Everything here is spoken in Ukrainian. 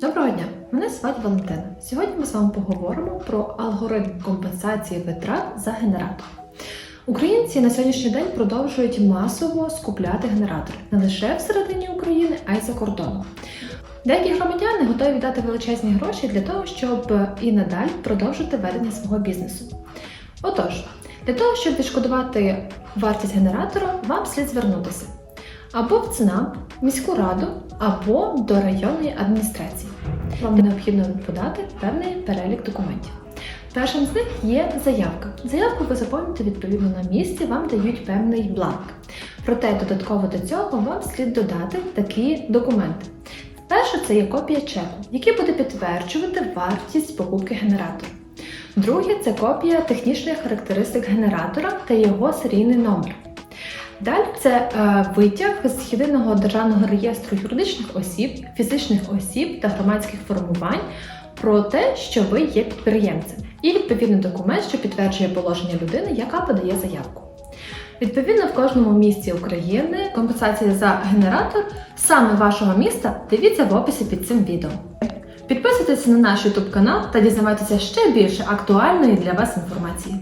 Доброго дня! Мене звати Валентина. Сьогодні ми з вами поговоримо про алгоритм компенсації витрат за генератор. Українці на сьогоднішній день продовжують масово скупляти генератори не лише всередині України, а й за кордоном. Деякі громадяни готові віддати величезні гроші для того, щоб і надалі продовжити ведення свого бізнесу. Отож, для того, щоб відшкодувати вартість генератора, вам слід звернутися або в ЦНАП, міську раду, або до районної адміністрації. Вам необхідно подати певний перелік документів. Першим з них є заявка. Заявку ви заповните відповідно на місці, вам дають певний бланк. Проте додатково до цього вам слід додати такі документи. Перше це є копія чеку, який буде підтверджувати вартість покупки генератора. Друге це копія технічних характеристик генератора та його серійний номер. Далі це е, витяг з єдиного державного реєстру юридичних осіб, фізичних осіб та громадських формувань про те, що ви є підприємцем, і відповідний документ, що підтверджує положення людини, яка подає заявку. Відповідно, в кожному місті України компенсація за генератор саме вашого міста дивіться в описі під цим відео. Підписуйтесь на наш YouTube канал та дізнавайтеся ще більше актуальної для вас інформації.